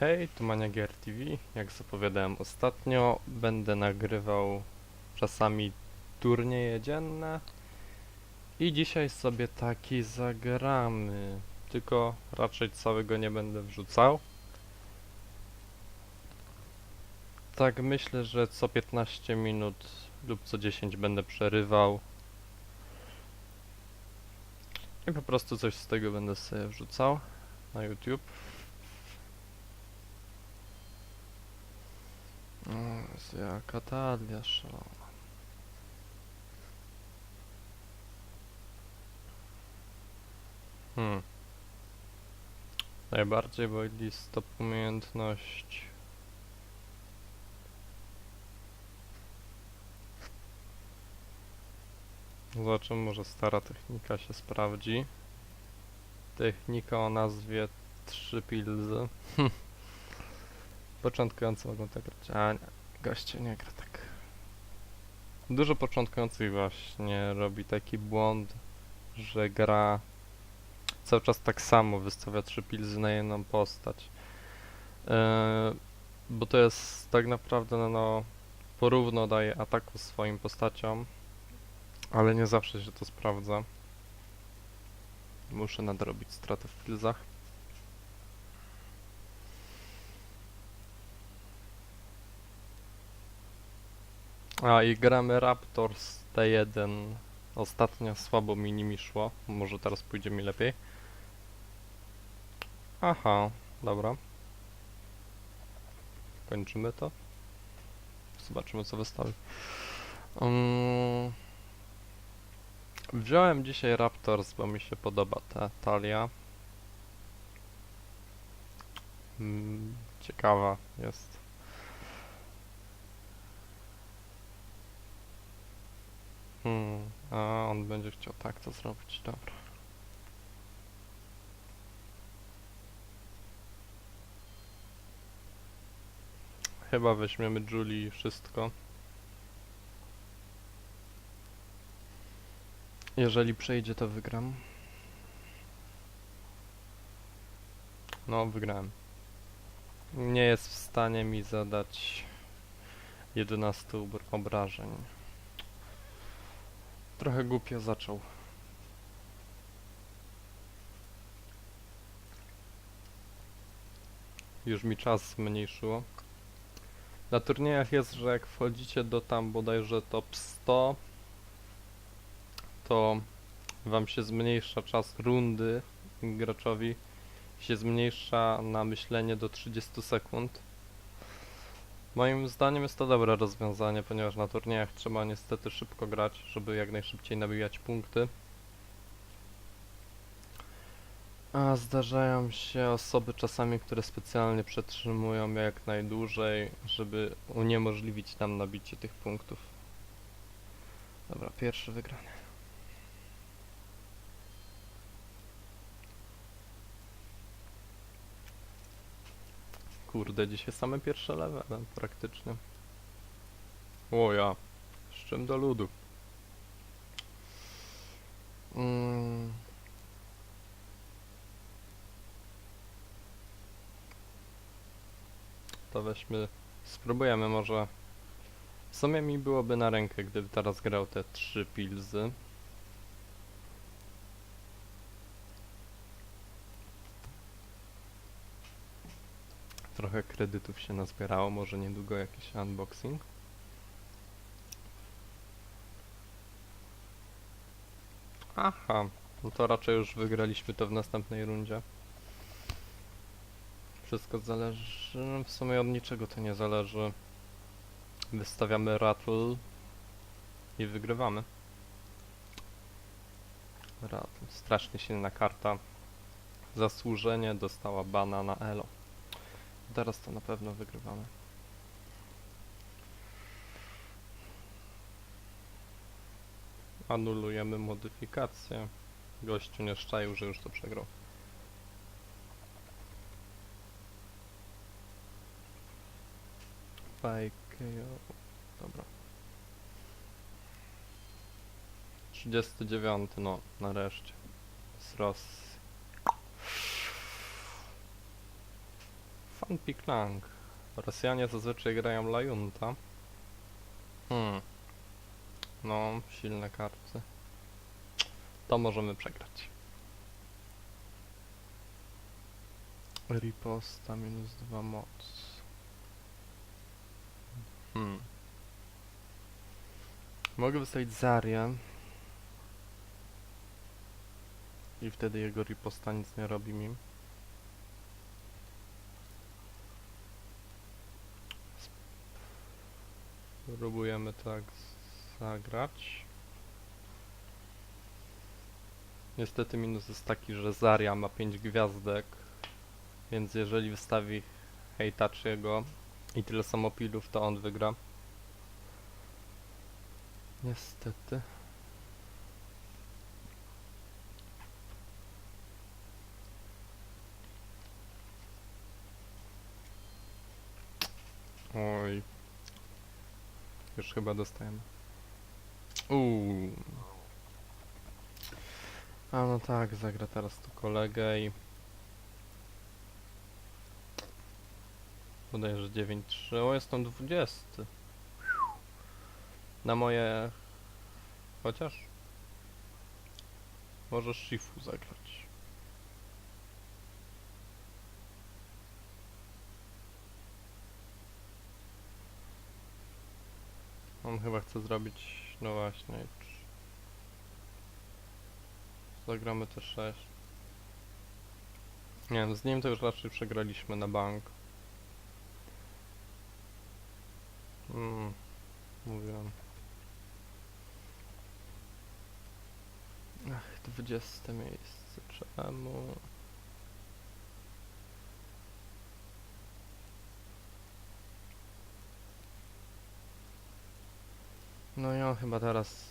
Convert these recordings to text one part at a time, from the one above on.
Hej, tu Maniagier TV. Jak zapowiadałem ostatnio, będę nagrywał czasami turnieje dzienne. I dzisiaj sobie taki zagramy. Tylko raczej całego nie będę wrzucał. Tak myślę, że co 15 minut lub co 10 będę przerywał. I po prostu coś z tego będę sobie wrzucał na YouTube. O, jaka talia szalona. Hmm. Najbardziej boli stop umiejętności. Zobaczymy, może stara technika się sprawdzi. Technika o nazwie 3 pilzy. Początkujący mogą tak grać. A nie, goście nie gra tak. Dużo początkujących właśnie robi taki błąd, że gra cały czas tak samo, wystawia trzy pilzy na jedną postać. Eee, bo to jest tak naprawdę no, no porówno daje ataku swoim postaciom, ale nie zawsze się to sprawdza. Muszę nadrobić stratę w pilzach. A i gramy Raptors T1. Ostatnio słabo mi nimi szło. Może teraz pójdzie mi lepiej. Aha, dobra. Kończymy to. Zobaczymy co wystawi. Um, wziąłem dzisiaj Raptors, bo mi się podoba ta talia. Mm, ciekawa jest. Hmm, a on będzie chciał tak to zrobić, dobra. Chyba weźmiemy Julie wszystko. Jeżeli przejdzie, to wygram. No, wygrałem. Nie jest w stanie mi zadać 11 obr- obrażeń. Trochę głupio zaczął. Już mi czas zmniejszyło. Na turniejach jest, że jak wchodzicie do tam bodajże top 100, to wam się zmniejsza czas rundy graczowi się zmniejsza na myślenie do 30 sekund. Moim zdaniem jest to dobre rozwiązanie, ponieważ na turniejach trzeba niestety szybko grać, żeby jak najszybciej nabijać punkty. A zdarzają się osoby czasami, które specjalnie przetrzymują jak najdłużej, żeby uniemożliwić nam nabicie tych punktów. Dobra, pierwszy wygrany. Kurde, dzisiaj same pierwsze levele praktycznie. O ja, z czym do ludu. Mm. To weźmy, spróbujemy może. W sumie mi byłoby na rękę, gdyby teraz grał te trzy pilzy. Trochę kredytów się nazbierało, może niedługo jakiś unboxing. Aha, no to raczej już wygraliśmy to w następnej rundzie. Wszystko zależy, w sumie od niczego to nie zależy. Wystawiamy rattle i wygrywamy. Rattle, strasznie silna karta. Zasłużenie dostała bana na elo. Teraz to na pewno wygrywamy. Anulujemy modyfikację. Gościu nie szczaił, że już to przegrał. Fake, dobra. 39, no, nareszcie. Z Rosji. Fan Piklang. Rosjanie zazwyczaj grają Lajunta. Hmm. No, silne karty. To możemy przegrać. Riposta minus 2 moc. Hmm. Mogę wystawić Zarię. I wtedy jego riposta nic nie robi mi. Spróbujemy tak zagrać. Niestety minus jest taki, że Zaria ma 5 gwiazdek, więc jeżeli wystawi Heitachiego i tyle samo pilów, to on wygra. Niestety. Już chyba dostajemy. Uuu. A no tak, zagra teraz tu kolegę i... Bodajże 9-3. O, jestem 20. Na moje... Chociaż... Możesz Shifu zagrać. On chyba chce zrobić... No właśnie... Zagramy te 6. Nie wiem, z nim to już raczej przegraliśmy na bank. Mm, mówiłem. Ach, 20 miejsce. Czemu? No i on chyba teraz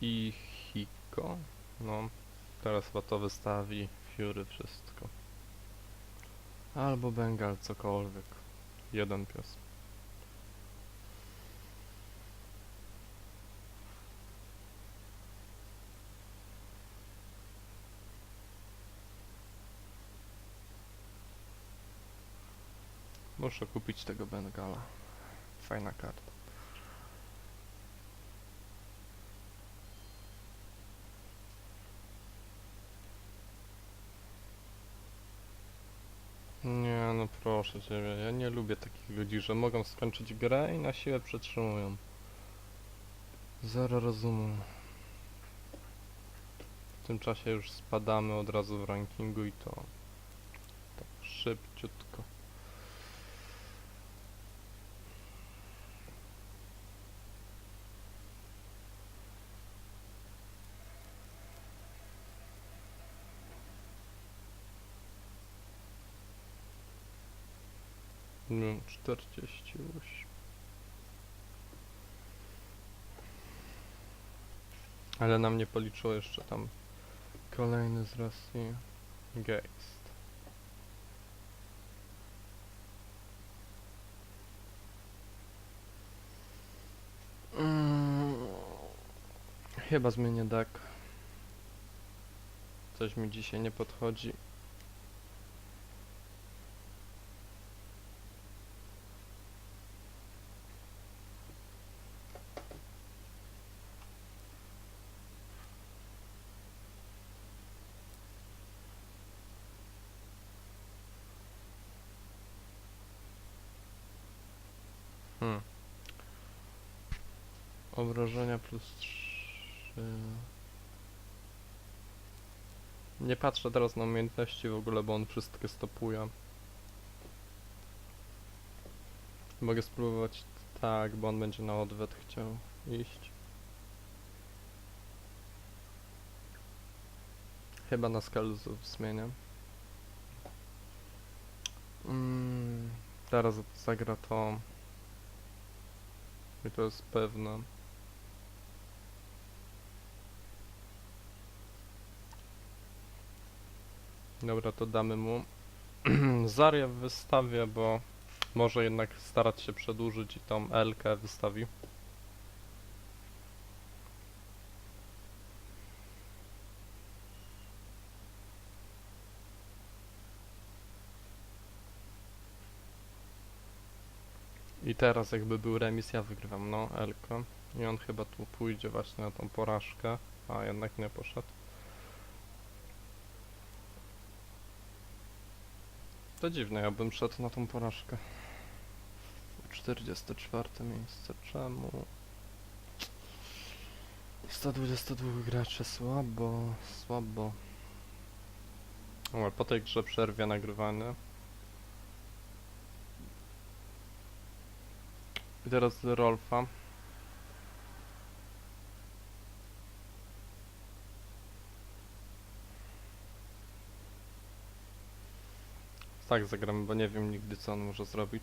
i Hiko. No, teraz chyba to wystawi Fury wszystko. Albo Bengal, cokolwiek. Jeden pies. Muszę kupić tego Bengala. Fajna karta. Nie, no proszę ciebie, ja nie lubię takich ludzi, że mogą skończyć grę i na siłę przetrzymują. Zero rozumu. W tym czasie już spadamy od razu w rankingu i to tak szybciutko. No, 48. Ale nam nie policzyło jeszcze tam kolejny z Rosji. Geist. Mm, Chyba zmienię deck. Coś mi dzisiaj nie podchodzi. Obrażenia plus 3. Nie patrzę teraz na umiejętności w ogóle, bo on wszystkie stopuje. Mogę spróbować tak, bo on będzie na odwet chciał iść. Chyba na skalzów zmienię. Mm, teraz zagra to. I to jest pewne. Dobra, to damy mu. Zarię wystawię, bo może jednak starać się przedłużyć i tą Elkę wystawi. I teraz jakby był remis, ja wygrywam, no, Elko. I on chyba tu pójdzie właśnie na tą porażkę, a jednak nie poszedł. To dziwne, ja bym szedł na tą porażkę. 44 miejsce, czemu? 122 graczy, słabo, słabo. Ale po tej grze przerwie nagrywanie. I teraz Rolfa. Tak zagramy, bo nie wiem nigdy co on może zrobić.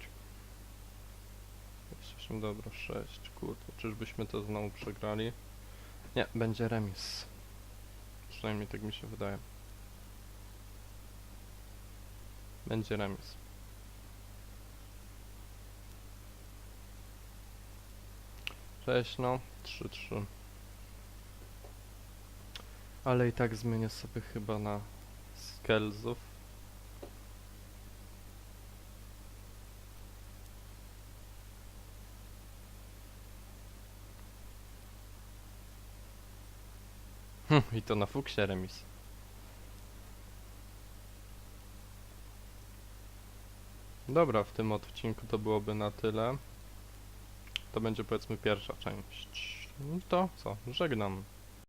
28, dobra, 6, kurde, czyżbyśmy to znowu przegrali? Nie, będzie remis. Przynajmniej tak mi się wydaje. Będzie remis. Cześć, no. 3-3. Ale i tak zmienię sobie chyba na skillsów. Hm, I to na fuksie remis. Dobra, w tym odcinku to byłoby na tyle. To będzie powiedzmy pierwsza część. No to co? Żegnam.